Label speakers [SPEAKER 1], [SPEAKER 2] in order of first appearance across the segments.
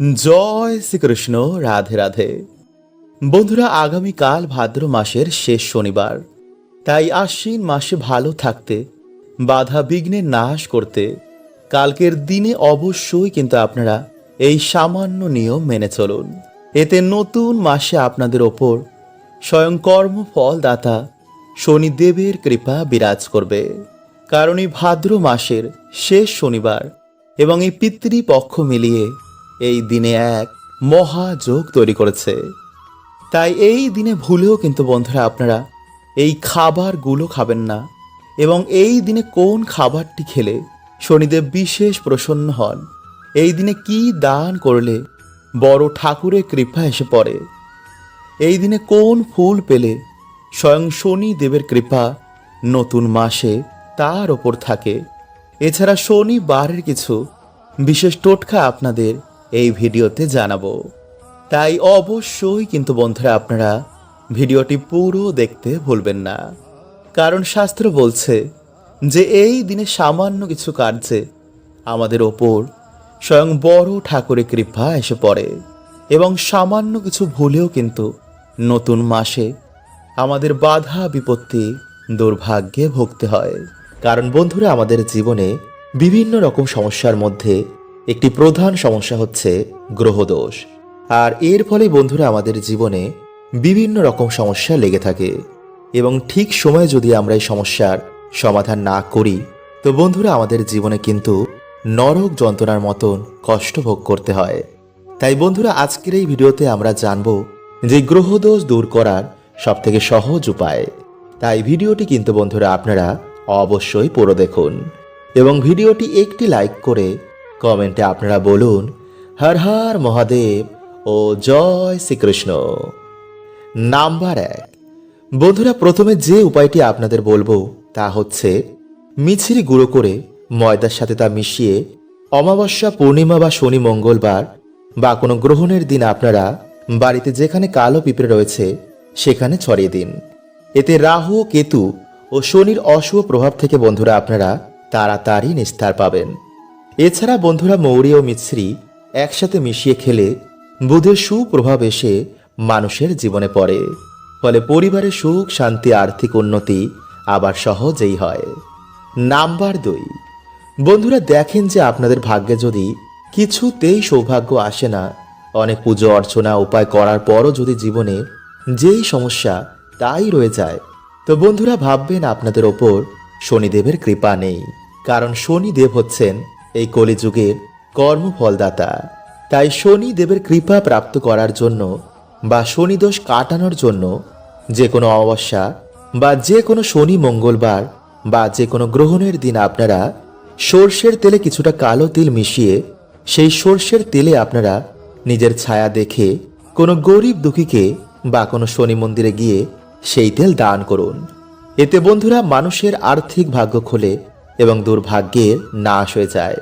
[SPEAKER 1] জয় শ্রীকৃষ্ণ, রাধে রাধে। বন্ধুরা, আগামীকাল ভাদ্র মাসের শেষ শনিবার। তাই আশ্বিন মাসে ভালো থাকতে, বাধা বিঘ্নে নাশ করতে, কালকের দিনে অবশ্যই কিন্তু আপনারা এই সামান্য নিয়ম মেনে চলুন। এতে নতুন মাসে আপনাদের ওপর স্বয়ং কর্মফল দাতা শনিদেবের কৃপা বিরাজ করবে। কারণ এই ভাদ্র মাসের শেষ শনিবার এবং এই পিতৃপক্ষ মিলিয়ে এই দিনে এক মহাযোগ তৈরি করেছে। তাই এই দিনে ভুলেও কিন্তু বন্ধুরা আপনারা এই খাবারগুলো খাবেন না এবং এই দিনে কোন খাবারটি খেলে শনিদেব বিশেষ প্রসন্ন হন। এই দিনে কি দান করলে বড় ঠাকুরের কৃপা এসে পড়ে? এই দিনে কোন ফুল পেলে স্বয়ং শনি দেবের কৃপা নতুন মাসে তার ওপর থাকে? এছাড়া শনিবারের কিছু বিশেষ টোটকা আপনাদের এই ভিডিওতে জানাব। তাই অবশ্যই কিন্তু বন্ধুরা আপনারা ভিডিওটি পুরো দেখতে ভুলবেন না। কারণ শাস্ত্র বলছে যে এই দিনে সামান্য কিছু কার্যে আমাদের ওপর স্বয়ং বড় ঠাকুরের কৃপা এসে পড়ে এবং সামান্য কিছু ভুলেও কিন্তু নতুন মাসে আমাদের বাধা বিপত্তি দুর্ভাগ্যে ভুগতে হয়। কারণ বন্ধুরা আমাদের জীবনে বিভিন্ন রকম সমস্যার মধ্যে একটি প্রধান সমস্যা হচ্ছে গ্রহদোষ। আর এর ফলে বন্ধুরা আমাদের জীবনে বিভিন্ন রকম সমস্যা লেগে থাকে। এবং ঠিক সময়ে যদি আমরা এই সমস্যার সমাধান না করি, তো বন্ধুরা আমাদের জীবনে কিন্তু নরক যন্ত্রণার মতন কষ্ট ভোগ করতে হয়। তাই বন্ধুরা আজকের এই ভিডিওতে আমরা জানব যে গ্রহদোষ দূর করার সবথেকে সহজ উপায়। তাই ভিডিওটি কিন্তু বন্ধুরা আপনারা অবশ্যই পুরো দেখুন। এবং ভিডিওটি একটি লাইক করে কমেন্টে আপনারা বলুন, হর হর মহাদেব ও জয় শ্রীকৃষ্ণ। নাম্বার এক। বন্ধুরা, প্রথমে যে উপায়টি আপনাদের বলব তা হচ্ছে মিছিরি গুঁড়ো করে ময়দার সাথে তা মিশিয়ে অমাবস্যা, পূর্ণিমা বা শনি মঙ্গলবার বা কোনো গ্রহণের দিন আপনারা বাড়িতে যেখানে কালো পিঁপড়ে রয়েছে, সেখানে ছড়িয়ে দিন। এতে রাহু, কেতু ও শনির অশুভ প্রভাব থেকে বন্ধুরা আপনারা তাড়াতাড়ি নিস্তার পাবেন। এছাড়া বন্ধুরা মৌরি ও মিছরি একসাথে মিশিয়ে খেলে বুধের সুপ্রভাব এসে মানুষের জীবনে পড়ে। ফলে পরিবারের সুখ, শান্তি, আর্থিক উন্নতি আবার সহজেই হয়। নাম্বার দুই। বন্ধুরা দেখেন যে আপনাদের ভাগ্যে যদি কিছুতেই সৌভাগ্য আসে না, অনেক পুজো, অর্চনা, উপায় করার পরও যদি জীবনে যেই সমস্যা তাই রয়ে যায়, তো বন্ধুরা ভাববেন আপনাদের ওপর শনিদেবের কৃপা নেই। কারণ শনিদেব হচ্ছেন এই কলিযুগের কর্মফলদাতা। তাই শনি দেবের কৃপা প্রাপ্ত করার জন্য বা শনিদোষ কাটানোর জন্য যে কোনো অমাবস্যা বা যে কোনো শনি মঙ্গলবার বা যে কোনো গ্রহণের দিন আপনারা সর্ষের তেলে কিছুটা কালো তিল মিশিয়ে সেই সর্ষের তেলে আপনারা নিজের ছায়া দেখে কোনো গরিব দুঃখীকে বা কোনো শনি মন্দিরে গিয়ে সেই তেল দান করুন। এতে বন্ধুরা মানুষের আর্থিক ভাগ্য খোলে এবং দুর্ভাগ্যের নাশ হয়ে যায়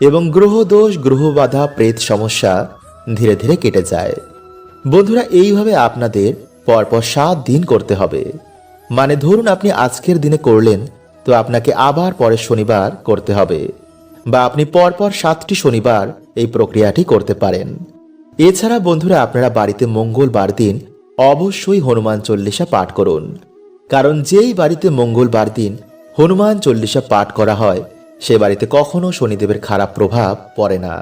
[SPEAKER 1] এবং গ্রহদোষ, গ্রহবাধা, প্রেত সমস্যা ধীরে ধীরে কেটে যায়। বন্ধুরা, এইভাবে আপনাদের পরপর সাত দিন করতে হবে। মানে ধরুন আপনি আজকের দিনে করলেন, তো আপনাকে আবার পরের শনিবার করতে হবে বা আপনি পরপর সাতটি শনিবার এই প্রক্রিয়াটি করতে পারেন। এছাড়া বন্ধুরা, আপনারা বাড়িতে মঙ্গলবার দিন অবশ্যই হনুমান চল্লিশা পাঠ করুন। কারণ যেই বাড়িতে মঙ্গলবার দিন হনুমান চল্লিশা পাঠ করা হয়। সে বাড়িতে কখনো শনিদেবের খারাপ প্রভাব পড়ে না।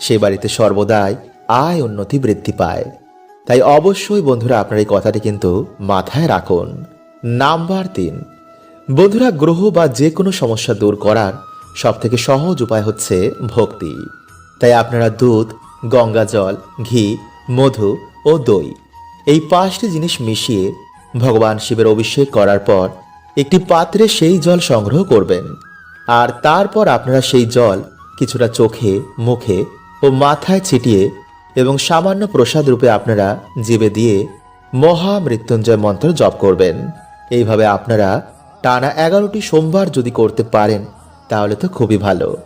[SPEAKER 1] সে বাড়িতে সর্বদাই আয় উন্নতি বৃদ্ধি পায়। তাই অবশ্যই বন্ধুরা আপনার এই কথাটি কিন্তু মাথায় রাখুন। নাম্বার তিন, বন্ধুরা গ্রহ বা যে কোনো সমস্যা দূর করার সব থেকে সহজ উপায় হচ্ছে ভক্তি। তাই আপনারা দুধ, গঙ্গা জল, ঘি, মধু ও দই এই পাঁচটি জিনিস মিশিয়ে ভগবান শিবের অভিষেক করার পর একটি পাত্রে সেই জল সংগ্রহ করবেন। আর তারপর আপনারা সেই জল কিছুটা চোখে, মুখে ও মাথায় ছিটিয়ে এবং সামান্য প্রসাদ রূপে আপনারা জিবে দিয়ে মহা মৃত্যুঞ্জয় মন্ত্র জপ করবেন। এইভাবে আপনারা টানা এগারোটি সোমবার যদি করতে পারেন, তাহলে তো খুবই ভালো।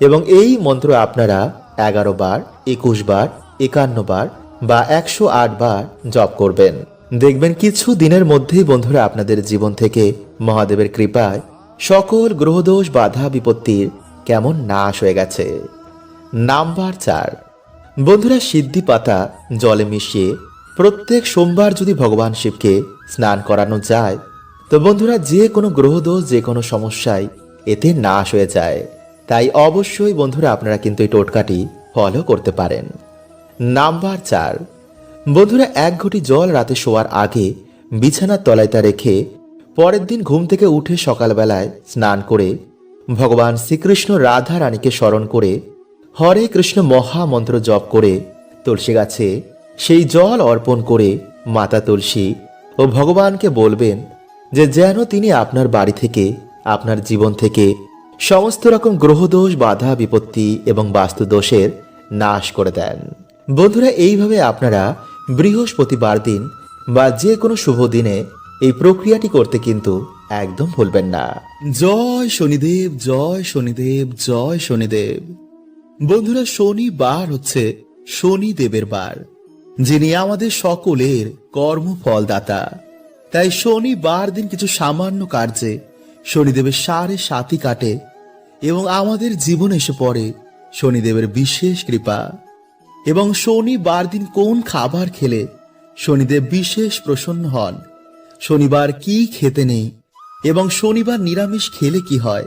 [SPEAKER 1] এবং এই মন্ত্র আপনারা এগারো বার, একুশ বার, একান্ন বার বা একশো আট বার জপ করবেন। দেখবেন কিছু দিনের মধ্যেই বন্ধুরা আপনাদের জীবন থেকে মহাদেবের কৃপায় সকল গ্রহদোষ, বাধা বিপত্তির কেমন নাশ হয়ে গেছে। নাম্বার চার। বন্ধুরা সিদ্ধি পাতা জলে মিশিয়ে প্রত্যেক সোমবার যদি ভগবান শিবকে স্নান করানো যায়, তো বন্ধুরা যে কোনো গ্রহদোষ, যে কোনো সমস্যায় এতে নাশ হয়ে যায়। তাই অবশ্যই বন্ধুরা আপনারা কিন্তু এই টোটকাটি ফলো করতে পারেন। নাম্বার চার। বন্ধুরা এক ঘটি জল রাতে শোয়ার আগে বিছানার তলায় তা রেখে পরের দিন ঘুম থেকে উঠে সকালবেলায় স্নান করে ভগবান শ্রীকৃষ্ণ রাধা রানীকে স্মরণ করে হরে কৃষ্ণ মহামন্ত্র জপ করে তুলসী গাছে সেই জল অর্পণ করে মাতা তুলসী ও ভগবানকে বলবেন যে যেন তিনি আপনার বাড়ি থেকে, আপনার জীবন থেকে সমস্ত রকম গ্রহদোষ, বাধা, বিপত্তি এবং বাস্তু দোষের নাশ করে দেন। বন্ধুরা, এইভাবে আপনারা বৃহস্পতিবার দিন বা যে কোনো শুভ দিনে এই প্রক্রিয়াটি করতে কিন্তু একদম ভুলবেন না। জয় শনিদেব জয় শনিদেব জয় শনিদেব। বন্ধুরা, শনিবার হচ্ছে শনিদেবের বার, যিনি আমাদের সকলের কর্মফলদাতা। তাই শনিবার দিন কিছু সামান্য কার্যে শনিদেবের সাড়ে সাতি কাটে এবং আমাদের জীবনে এসে পড়ে শনিদেবের বিশেষ কৃপা। এবং শনিবার দিন কোন খাবার খেলে? শনিদেব বিশেষ প্রসন্ন হন। শনিবার কি খেতে নেই? এবং শনিবার নিরামিষ খেলে কি হয়?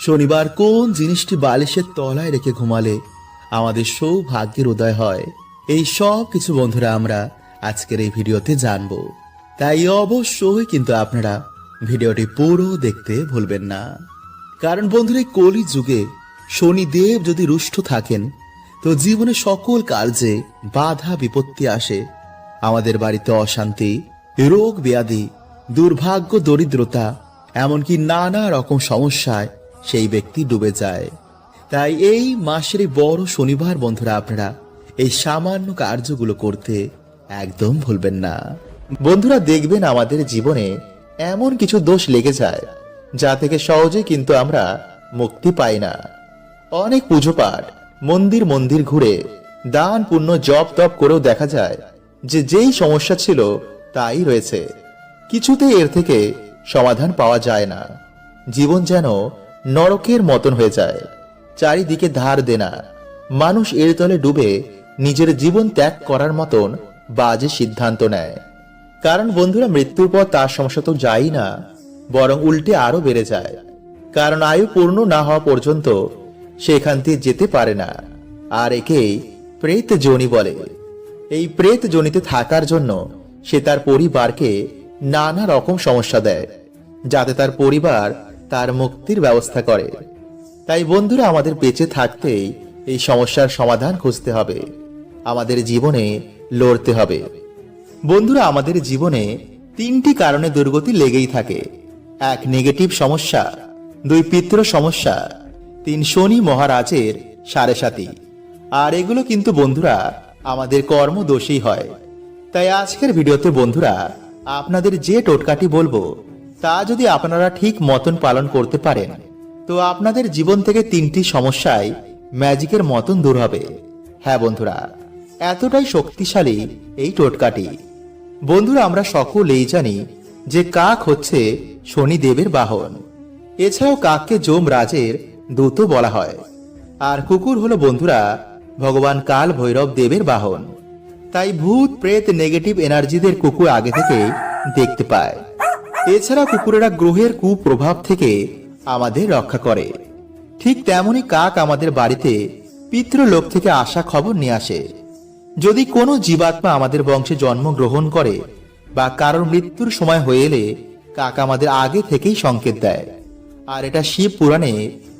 [SPEAKER 1] শনিবার কোন জিনিসটি বালিশের তলায় রেখে ঘুমালে? আমাদের সৌভাগ্যের উদয় হয়। এই সব কিছু বন্ধুরা আমরা আজকের এই ভিডিওতে জানব। তাই অবশ্যই কিন্তু আপনারা ভিডিওটি পুরো দেখতে ভুলবেন না। কারণ বন্ধুরা কলি যুগে শনিদেব যদি রুষ্ট থাকেন তো জীবনে সকল কার্যে বাধা বিপত্তি আসে, আমাদের বাড়িতে অশান্তি, রোগ ব্যাধি, দুর্ভাগ্য, দরিদ্রতা, এমনকি নানা রকম সমস্যায় সেই ব্যক্তি ডুবে যায়। তাই এই মাসের বড় শনিবার বন্ধুরা আপনারা এই সামান্য কার্যগুলো করতে একদম ভুলবেন না। বন্ধুরা দেখবেন আমাদের জীবনে এমন কিছু দোষ লেগে যায়, যা থেকে সহজে কিন্তু আমরা মুক্তি পাই না। অনেক পুজো পাঠ মন্দির মন্দির ঘুরে দান পুণ্য জপ তপ করেও দেখা যায় যে যেই সমস্যা ছিল তাই রয়েছে। কিছুতেই এর থেকে সমাধান পাওয়া যায় না। জীবন যেন নরকের মতন হয়ে যায়। চারিদিকে ধার দেনা। মানুষ এর তলে ডুবে নিজের জীবন ত্যাগ করার মতন বাজে সিদ্ধান্ত নেয়। কারণ বন্ধুরা, মৃত্যুর পর তার সমস্যা তো যায়ই না, বরং উল্টে আরও বেড়ে যায়। কারণ আয়ু পূর্ণ না হওয়া পর্যন্ত সে এখান থেকে যেতে পারে না। আর একেই প্রেত জনি বলে। এই প্রেত জনিতে থাকার জন্য সে তার পরিবারকে নানা রকম সমস্যা দেয়, যাতে তার পরিবার তার মুক্তির ব্যবস্থা করে। তাই বন্ধুরা, আমাদের বেঁচে থাকতেই এই সমস্যার সমাধান খুঁজতে হবে। আমাদের জীবনে লড়তে হবে। বন্ধুরা, আমাদের জীবনে তিনটি কারণে দুর্গতি লেগেই থাকে। এক নেগেটিভ সমস্যা। দুই, পিতৃ সমস্যা। তিন শনি মহারাজের সাড়ে সাতি। আর এগুলো কিন্তু বন্ধুরা আমাদের কর্ম দোষেই হয়। তাই আজকের ভিডিওতে বন্ধুরা আপনাদের যে টোটকাটি বলব, তা যদি আপনারা ঠিক মতন পালন করতে পারেন, তো আপনাদের জীবন থেকে তিনটি সমস্যায় ম্যাজিকের মতন দূর হবে। হ্যাঁ বন্ধুরা, এতটাই শক্তিশালী এই টোটকাটি। বন্ধুরা, আমরা সকলেই জানি যে কাক হচ্ছে শনিদেবের বাহন। এছাড়াও কাককে যোম রাজের দূত বলা হয়। আর কুকুর হলো বন্ধুরা ভগবান কাল ভৈরব দেবের বাহন। তাই ভূত, প্রেত, নেগেটিভ এনার্জিদের কুকুর আগে থেকে দেখতে পায়। এছাড়া কুকুরেরা গ্রহের কুপ্রভাব থেকে আমাদের রক্ষা করে। ঠিক তেমনি কাক আমাদের বাড়িতে পিতৃলোক থেকে আসা খবর নিয়ে আসে। যদি কোনো জীবাত্মা আমাদের বংশে জন্মগ্রহণ করে বা কারোর মৃত্যুর সময় হয়ে এলে কাক আমাদের আগে থেকেই সংকেত দেয়। আর এটা শিব পুরাণে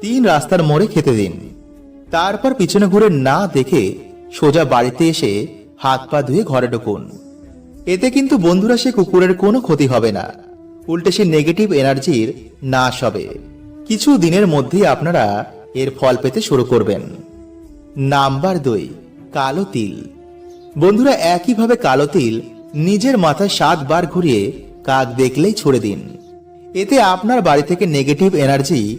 [SPEAKER 1] তিন রাস্তার মোড়ে খেতে দিন। তারপর পিছনে ঘুরে না দেখে সোজা বাড়িতে এসে হাত পা ধুয়ে ঘরে ঢুকুন। এতে কিন্তু বন্ধুরা সে কুকুরের কোনো ক্ষতি হবে না। উল্টে সে নেগেটিভ এনার্জির নাশ হবে। কিছু দিনের মধ্যেই আপনারা এর ফল পেতে শুরু করবেন। নাম্বার দুই, কালো তিল। বন্ধুরা একইভাবে কালো তিল নিজের মাথায় সাতবার ঘুরিয়ে কাক দেখলেই ছুড়ে দিন। এতে আপনার বাড়ি থেকে নেগেটিভ এনার্জি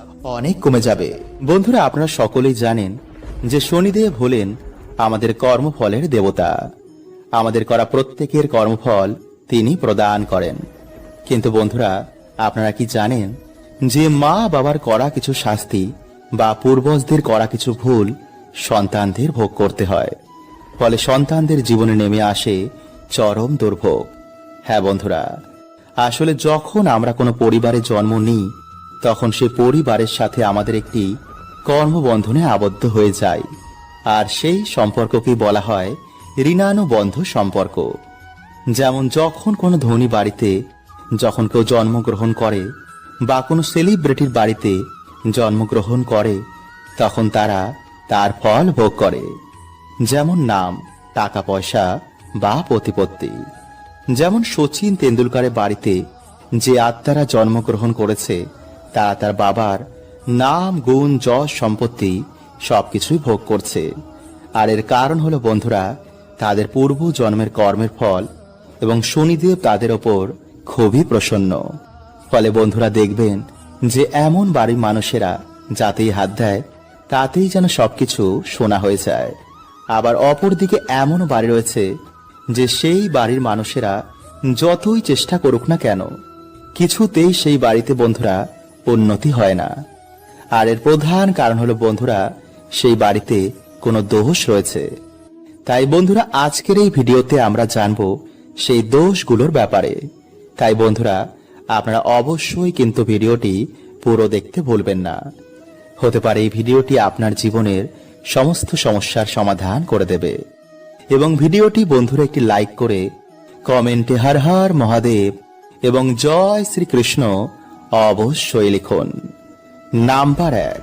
[SPEAKER 1] অনেক কমে যাবে। বন্ধুরা, আপনারা সকলেই জানেন যে শনিদেব হলেন আমাদের কর্মফলের দেবতা। আমাদের করা প্রত্যেকের কর্মফল তিনি প্রদান করেন। কিন্তু বন্ধুরা, আপনারা কি জানেন যে মা বাবার করা কিছু শাস্তি বা পূর্বজদের করা কিছু ভুল সন্তানদের ভোগ করতে হয়। ফলে সন্তানদের জীবনে নেমে আসে চরম দুর্ভোগ। হ্যাঁ বন্ধুরা, আসলে যখন আমরা কোনো পরিবারে জন্ম নিই তখন সে পরিবারের সাথে আমাদের একটি কর্মবন্ধনে আবদ্ধ হয়ে যায়। আর সেই সম্পর্ককে বলা হয় ঋণানুবন্ধ সম্পর্ক। যেমন যখন কোনো ধনী বাড়িতে যখন কেউ জন্মগ্রহণ করে বা কোনো সেলিব্রিটির বাড়িতে জন্মগ্রহণ করে, তখন তারা তার ফল ভোগ করে। যেমন নাম, টাকা পয়সা বা প্রতিপত্তি। যেমন সচিন তেন্ডুলকারের বাড়িতে যে আত্মারা জন্মগ্রহণ করেছে তারা তার বাবার নাম, গুণ, যশ, সম্পত্তি সবকিছুই ভোগ করছে। আর এর কারণ হলো, বন্ধুরা, তাদের পূর্ব জন্মের কর্মের ফল এবং শনিদেব তাদের ওপর খুবই প্রসন্ন। ফলে বন্ধুরা, দেখবেন যে এমন বাড়ির মানুষেরা যাতেই হাত দেয়, তাতেই যেন সবকিছু শোনা হয়ে যায়। আবার অপরদিকে এমনও বাড়ি রয়েছে যে সেই বাড়ির মানুষেরা যতই চেষ্টা করুক না কেন, কিছুতেই সেই বাড়িতে, বন্ধুরা উন্নতি হয় না। আর এর প্রধান কারণ হলো বন্ধুরা, সেই বাড়িতে কোনো দোষ রয়েছে। তাই বন্ধুরা, আজকের এই ভিডিওতে আমরা জানব সেই দোষগুলোর ব্যাপারে। তাই বন্ধুরা, আপনারা অবশ্যই কিন্তু ভিডিওটি পুরো দেখতে ভুলবেন না। হতে পারে এই ভিডিওটি আপনার জীবনের সমস্ত সমস্যার সমাধান করে দেবে। এবং ভিডিওটি বন্ধুরা একটি লাইক করে কমেন্টে হর হর মহাদেব এবং জয় শ্রীকৃষ্ণ অবশ্যই লিখুন। নাম্বার এক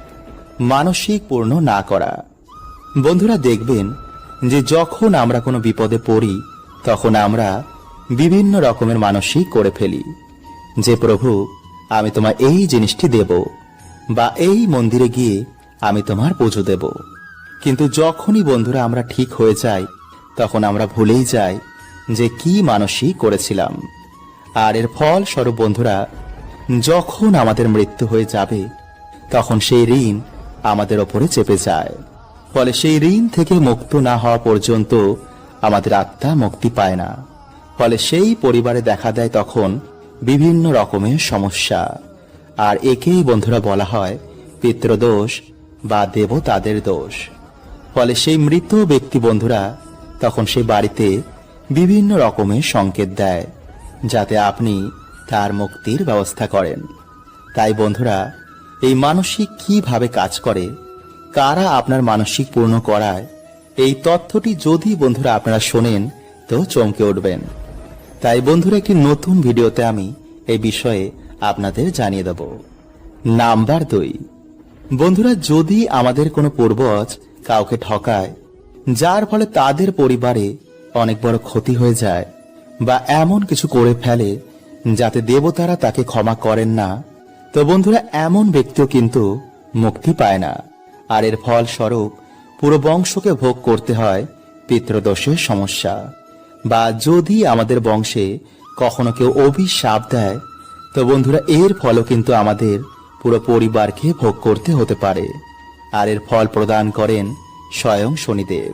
[SPEAKER 1] মানসিক পূর্ণ না করা। বন্ধুরা দেখবেন যে যখন আমরা কোনো বিপদে পড়ি, তখন আমরা বিভিন্ন রকমের মানসিক করে ফেলি। যে প্রভু, আমি তোমার এই জিনিসটি দেব বা এই মন্দিরে গিয়ে আমি তোমার পুজো দেব। কিন্তু যখনই বন্ধুরা আমরা ঠিক হয়ে যাই, তখন আমরা ভুলেই যাই যে কি মানসিক করেছিলাম। আর এর ফল স্বরূপ বন্ধুরা যখন আমাদের মৃত্যু হয়ে যাবে, তখন সেই ঋণ আমাদের ওপরে চেপে যায়। ফলে সেই ঋণ থেকে মুক্ত না হওয়া পর্যন্ত আমাদের আত্মা মুক্তি পায় না। ফলে সেই পরিবারে দেখা দেয় তখন বিভিন্ন রকমের সমস্যা। আর একেই বন্ধুরা বলা হয় পিতৃদোষ বা দেবতাদের দোষ। ফলে সেই মৃত ব্যক্তি বন্ধুরা তখন সেই বাড়িতে বিভিন্ন রকমের সংকেত দেয়, যাতে আপনি তার মুক্তির ব্যবস্থা করেন। তাই বন্ধুরা, এই মানসিক কীভাবে কাজ করে, কারা আপনার মানসিক পূর্ণ করায়, এই তথ্যটি যদি বন্ধুরা আপনারা শোনেন, তো চমকে উঠবেন। তাই বন্ধুরা, একটি নতুন ভিডিওতে আমি এই বিষয়ে আপনাদের জানিয়ে দেব। নাম্বার দুই। বন্ধুরা, যদি আমাদের কোনো পূর্বজ কাউকে ঠকায়, যার ফলে তাদের পরিবারে অনেক বড় ক্ষতি হয়ে যায়, বা এমন কিছু করে ফেলে যাতে দেবতারা তাকে ক্ষমা করেন না, তো বন্ধুরা এমন ব্যক্তিও কিন্তু মুক্তি পায় না। আর এর ফলস্বরূপ পুরো বংশকে ভোগ করতে হয় পিতৃদোষের সমস্যা। বা যদি আমাদের বংশে কখনো কেউ অভিশাপ দেয়, তো বন্ধুরা এর ফলও কিন্তু আমাদের পুরো পরিবারকে ভোগ করতে হতে পারে। আর এর ফল প্রদান করেন স্বয়ং শনিদেব।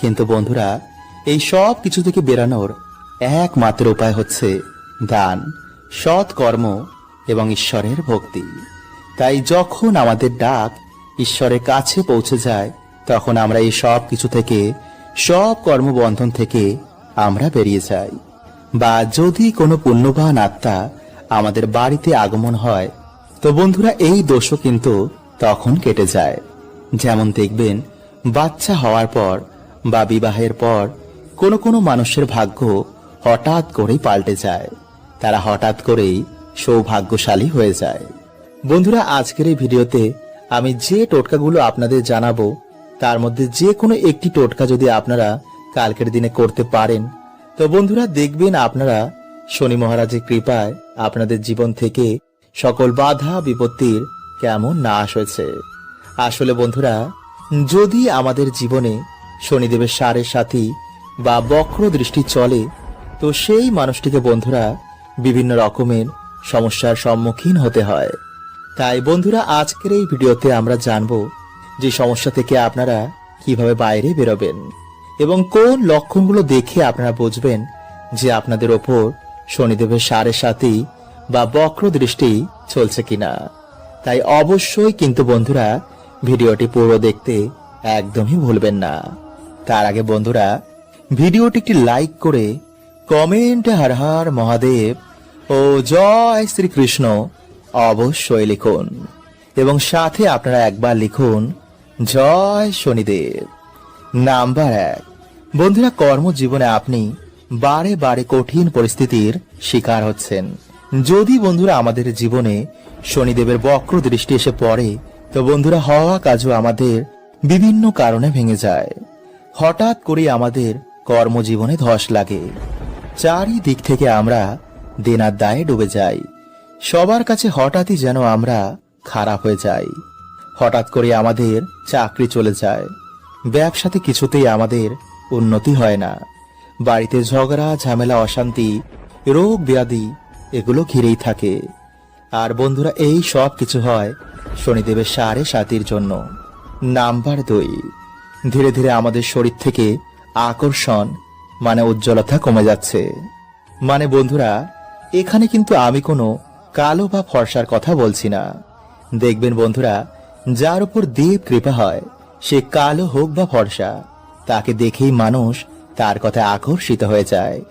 [SPEAKER 1] কিন্তু বন্ধুরা, এই সব কিছু থেকে বেরানোর একমাত্র উপায় হচ্ছে দান, সৎ কর্ম এবং ঈশ্বরের ভক্তি। তাই যখন আমাদের ডাক ঈশ্বরের কাছে পৌঁছে যায়, তখন আমরা এই সব কিছু থেকে, সব কর্মবন্ধন থেকে আমরা বেরিয়ে যাই। বা যদি কোনো পুণ্যবান আত্মা আমাদের বাড়িতে আগমন হয়, তো বন্ধুরা এই দোষও কিন্তু তখন কেটে যায়। যেমন দেখবেন, বাচ্চা হওয়ার পর বা বিবাহের পর কোনো কোনো মানুষের ভাগ্য হঠাৎ করেই পাল্টে যায়। তারা হঠাৎ করেই সৌভাগ্যশালী হয়ে যায়। বন্ধুরা, আজকের এই ভিডিওতে আমি যে টোটকাগুলো আপনাদের জানাব, তার মধ্যে যে কোনো একটি টোটকা যদি আপনারা কালকের দিনে করতে পারেন, তো বন্ধুরা দেখবেন আপনারা শনি মহারাজের কৃপায় আপনাদের জীবন থেকে সকল বাধা, বিপত্তির কেমন নাশ হয়েছে। আসলে বন্ধুরা, যদি আমাদের জীবনে শনিদেবের সারের সাথী বা বক্র দৃষ্টি চলে, তো সেই মানুষটিকে বন্ধুরা বিভিন্ন রকমের সমস্যার সম্মুখীন হতে হয়। তাই বন্ধুরা, আজকের এই ভিডিওতে আমরা জানব যে সমস্যা থেকে আপনারা কীভাবে বাইরে বেরোবেন এবং কোন লক্ষণগুলো দেখে আপনারা বুঝবেন যে আপনাদের ওপর শনিদেবের সারের সাথে বা বক্র দৃষ্টি চলছে কিনা। তাই অবশ্যই কিন্তু বন্ধুরা, ভিডিওটি পুরো দেখতে একদমই ভুলবেন না। তার আগে বন্ধুরা, ভিডিওটি একটি লাইক করে কমেন্টে হর হর মহাদেব ও জয় শ্রীকৃষ্ণ অবশ্যই লিখুন। এবং সাথে আপনারা একবার লিখুন, জয় শনিদেব। নাম্বার এক, বন্ধুরা কর্মজীবনে আপনি বারে বারে কঠিন পরিস্থিতির শিকার হচ্ছেন। যদি বন্ধুরা আমাদের জীবনে শনিদেবের বক্র দৃষ্টি এসে পড়ে, তো বন্ধুরা হওয়া কাজও আমাদের বিভিন্ন কারণে ভেঙে যায়। হঠাৎ করে আমাদের কর্মজীবনে ধস লাগে। চারিদিক থেকে আমরা দেনার দায়ে ডুবে যাই। সবার কাছে হঠাৎই যেন আমরা খারাপ হয়ে যাই। হঠাৎ করে আমাদের চাকরি চলে যায়। ব্যবসাতে কিছুতেই আমাদের উন্নতি হয় না। বাড়িতে ঝগড়া, ঝামেলা, অশান্তি, রোগ, ব্যাধি, এগুলো ঘিরেই থাকে। আর বন্ধুরা, এই সব কিছু হয় শনিদেবের সাড়ে সাতির জন্য। নাম্বার দুই। ধীরে ধীরে আমাদের শরীর থেকে আকর্ষণ মানে উজ্জ্বলতা কমে যাচ্ছে। মানে বন্ধুরা, এখানে কিন্তু আমি কোনো কালো বা ফর্সার কথা বলছি না। দেখবেন বন্ধুরা, যার উপর দেব কৃপা হয়, সে কালো হোক বা ফর্সা, তাকে দেখেই মানুষ তার কথায় আকর্ষিত হয়ে যায়।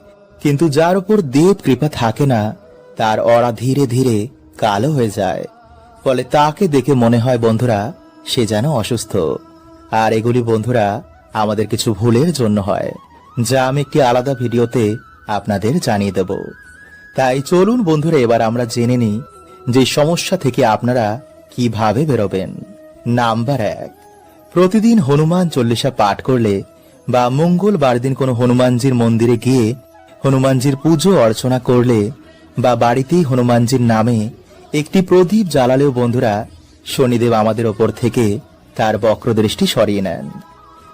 [SPEAKER 1] কিন্তু যার উপর দেব কৃপা থাকে না, তার অরা ধীরে ধীরে কালো হয়ে যায়। ফলে তাকে দেখে মনে হয় বন্ধুরা, সে যেন অসুস্থ। আর এগুলি বন্ধুরা, আমাদের কিছু ভুলের জন্য হয়। যা আমি একটি আলাদা ভিডিওতে আপনাদের জানিয়ে দেব। তাই চলুন বন্ধুরা, এবার আমরা জেনে নিই যে সমস্যা থেকে আপনারা কীভাবে বেরোবেন। নাম্বার এক, প্রতিদিন হনুমান চল্লিশা পাঠ করলে বা মঙ্গলবার দিন কোনো হনুমানজির মন্দিরে গিয়ে হনুমানজির পুজো অর্চনা করলে বা বাড়িতেই হনুমানজির নামে একটি প্রদীপ জ্বালালেও বন্ধুরা শনিদেব আমাদের ওপর থেকে তার বক্রদৃষ্টি সরিয়ে নেন।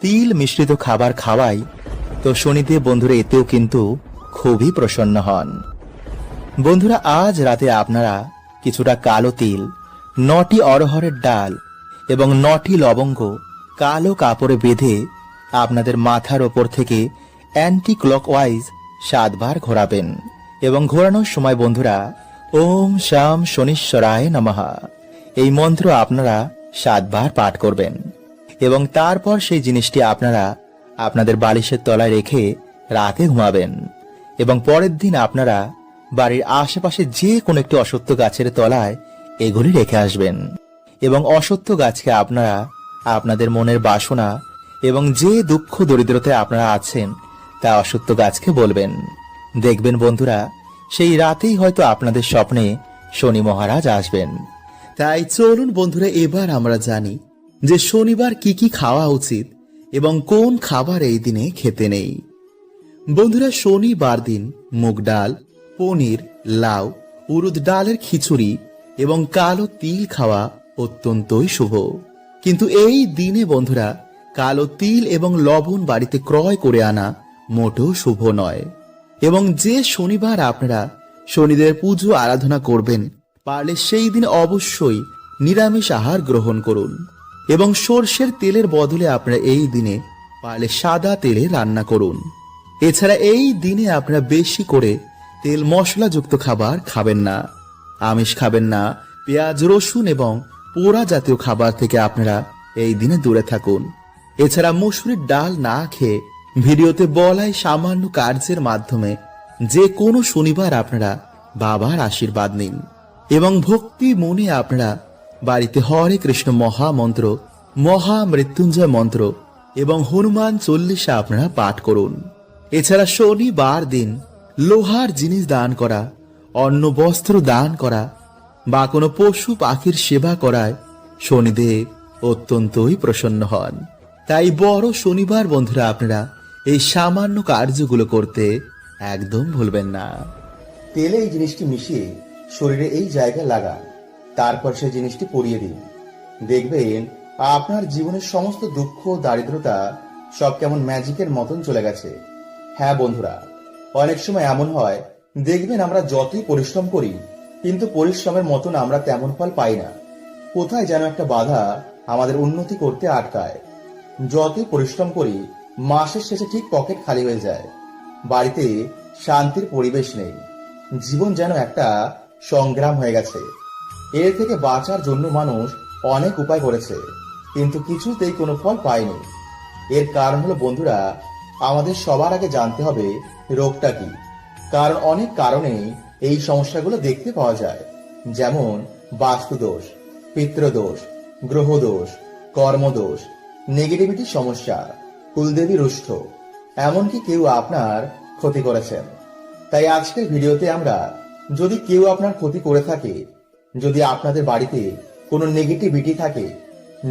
[SPEAKER 1] তিল মিশ্রিত খাবার খাওয়াই তো শনিদেব বন্ধুরা, এতেও কিন্তু খুবই প্রসন্ন হন। বন্ধুরা, আজ রাতে আপনারা কিছুটা কালো তিল, নটি অরহরের ডাল এবং নটি লবঙ্গ কালো কাপড়ে বেঁধে আপনাদের মাথার ওপর থেকে অ্যান্টি ক্লকওয়াইজ সাতবার ঘোরাবেন এবং ঘোরানোর সময় বন্ধুরা, ওম শাম শনিশ্বরায় নমহা এই মন্ত্র আপনারা সাতবার পাঠ করবেন। এবং তারপর সেই জিনিসটি আপনারা আপনাদের বালিশের তলায় রেখে রাতে ঘুমাবেন। এবং পরের দিন আপনারা বাড়ির আশেপাশে যে কোনো একটি অসত্য গাছের তলায় এগুলি রেখে আসবেন। এবং অসত্য গাছকে আপনারা আপনাদের মনের বাসনা এবং যে দুঃখ দরিদ্রতায় আপনারা আছেন, তা অসত্য গাছকে বলবেন। দেখবেন বন্ধুরা, সেই রাতেই হয়তো আপনাদের স্বপ্নে শনি মহারাজ আসবেন। তাই চলুন বন্ধুরা, এবার আমরা জানি যে শনিবার কি কি খাওয়া উচিত এবং কোন খাবার এই দিনে খেতে নেই। বন্ধুরা, শনিবার দিন মুগ ডাল, পনির, লাউ, উরুদ ডালের খিচুড়ি এবং কালো তিল খাওয়া অত্যন্তই শুভ। কিন্তু এই দিনে বন্ধুরা, কালো তিল এবং লবণ বাড়িতে ক্রয় করে আনা মোটেও শুভ নয়। এবং যে শনিবার আপনারা শনিদের পুজো আরাধনা করবেন, পারলে সেই দিন অবশ্যই নিরামিষ আহার গ্রহণ করুন। এবং সর্ষের তেলের বদলে আপনারা এই দিনে পারলে সাদা তেলে রান্না করুন। এছাড়া এই দিনে আপনারা বেশি করে তেল মশলাযুক্ত খাবার খাবেন না। আমিষ খাবেন না, পেঁয়াজ, রসুন এবং পোড়া জাতীয় খাবার থেকে আপনারা এই দিনে দূরে থাকুন। এছাড়া মুসুরির ডাল না খেয়ে ভিডিওতে বলাই সামান্য কার্যের মাধ্যমে যে কোনো শনিবার আপনারা বাবার আশীর্বাদ নিন। এবং ভক্তি মনে আপনারা বাড়িতে হরে কৃষ্ণ মহামন্ত্র, মহা মৃত্যুঞ্জয় মন্ত্র এবং হনুমান চল্লিশা আপনারা পাঠ করুন। এছাড়া শনিবার দিন লোহার জিনিস দান করা, অন্ন বস্ত্র দান করা বা কোনো পশু পাখির সেবা করায় শনিদেব অত্যন্তই প্রসন্ন হন। তাই বড় শনিবার বন্ধুরা আপনারা এই সামান্য কার্যগুলো করতে একদম ভুলবেন না।
[SPEAKER 2] তেলে এই জিনিসটি মিশিয়ে শরীরে এই জায়গা লাগান। তারপর সেই জিনিসটি পরিয়ে দিন দেখবেন, আপনার জীবনের সমস্ত দুঃখ দারিদ্রতা সব কেমন ম্যাজিকের মতন চলে গেছে। হ্যাঁ বন্ধুরা, অনেক সময় এমন হয়, দেখবেন আমরা যতই পরিশ্রম করি, কিন্তু পরিশ্রমের মতন আমরা তেমন ফল পাই না। কোথায় যেন একটা বাধা আমাদের উন্নতি করতে আটকায়। যতই পরিশ্রম করি, মাসের শেষে ঠিক পকেট খালি হয়ে যায়। বাড়িতে শান্তির পরিবেশ নেই। জীবন যেন একটা সংগ্রাম হয়ে গেছে। এর থেকে বাঁচার জন্য মানুষ অনেক উপায় করেছে, কিন্তু কিছুতেই কোনো ফল পায়নি। এর কারণ হলো, বন্ধুরা, আমাদের সবার আগে জানতে হবে রোগটা কি। কারণ অনেক কারণে এই সমস্যাগুলো দেখতে পাওয়া যায়। যেমন, বাস্তুদোষ পিতৃদোষ গ্রহদোষ, কর্মদোষ নেগেটিভিটি সমস্যা, কুলদেবী রুষ্ঠ, এমনকি কেউ আপনার ক্ষতি করেছেন। তাই আজকের ভিডিওতে আমরা যদি কেউ আপনার ক্ষতি করে থাকে যদি আপনাদের বাড়িতে কোনো নেগেটিভিটি থাকে,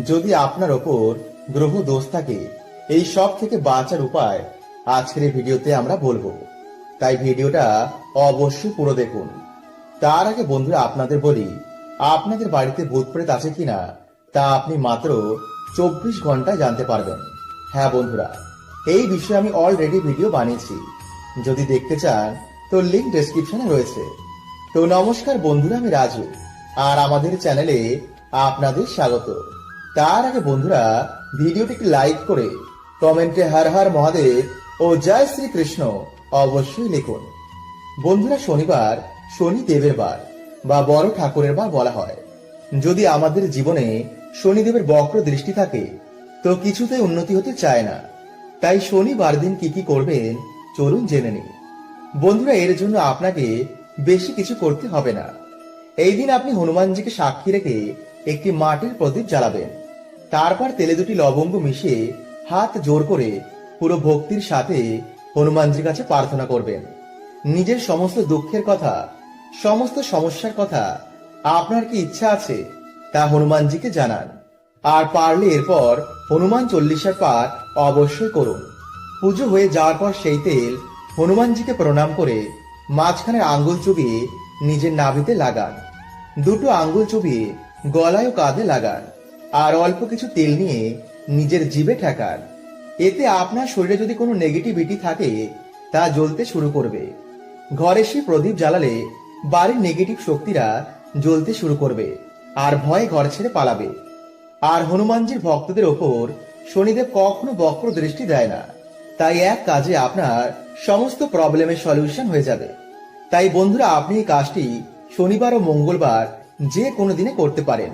[SPEAKER 2] যদি আপনার ওপর গ্রহ দোষ থাকে, এই সব থেকে বাঁচার উপায় আজকের এই ভিডিওতে আমরা বলব। তাই ভিডিওটা অবশ্যই পুরো দেখুন। তার আগে বন্ধুরা, আপনাদের বলি, আপনাদের বাড়িতে ভূত প্রেত আছে কিনা, তা আপনি মাত্র চব্বিশ ঘন্টায় জানতে পারবেন। হ্যাঁ বন্ধুরা, এই বিষয়ে আমি অলরেডি ভিডিও বানিয়েছি। যদি দেখতে চান, তো লিঙ্ক ডেসক্রিপশনে রয়েছে। তো নমস্কার বন্ধুরা, আমি রাজু। আর আমাদের চ্যানেলে আপনাদের স্বাগত। তার আগে বন্ধুরা, ভিডিওটিকে লাইক করে কমেন্টে হর হর মহাদেব ও জয় শ্রীকৃষ্ণ অবশ্যই লিখুন। বন্ধুরা, শনিবার শনি দেবের বার বা বড় ঠাকুরের বার বলা হয়। যদি আমাদের জীবনে শনিদেবের বক্র দৃষ্টি থাকে, তো কিছুতেই উন্নতি হতে চায় না। তাই শনিবার দিন কি কি করবেন, চলুন জেনে নিই। বন্ধুরা, এর জন্য আপনাকে বেশি কিছু করতে হবে না। এই দিন আপনি হনুমানজিকে সাক্ষী রেখে একটি মাটির প্রদীপ জ্বালাবেন। তারপর তেলে দুটি লবঙ্গ মিশিয়ে হাত জোর করে পুরো ভক্তির সাথে হনুমানজির কাছে প্রার্থনা করবেন। নিজের সমস্ত দুঃখের কথা, সমস্ত সমস্যার কথা আপনার কি ইচ্ছা আছে তা হনুমানজিকে জানান। আর পারলে এরপর হনুমান চল্লিশের পাঠ অবশ্যই করুন। পুজো হয়ে যাওয়ার পর সেই তেল হনুমানজিকে প্রণাম করে মাঝখানের আঙ্গুল চুবিয়ে নিজের নাভিতে লাগান। দুটো আঙ্গুল চুবিয়ে গলায় ও কাঁধে লাগান আর অল্প কিছু তেল নিয়ে নিজের জিভে ঠেকান। এতে আপনার শরীরে যদি কোনো নেগেটিভিটি থাকে, তা জ্বলতে শুরু করবে। ঘরে সে প্রদীপ জ্বালালে বাড়ির নেগেটিভ শক্তিরা জ্বলতে শুরু করবে আর ভয়ে ঘর ছেড়ে পালাবে। আর হনুমানজির ভক্তদের ওপর শনিদেব কখনো বক্র দৃষ্টি দেয় না। তাই এক কাজে আপনার সমস্ত প্রবলেমের সলিউশন হয়ে যাবে। তাই বন্ধুরা আপনি এই কাজটি শনিবার ও মঙ্গলবার যে কোনো দিনে করতে পারেন।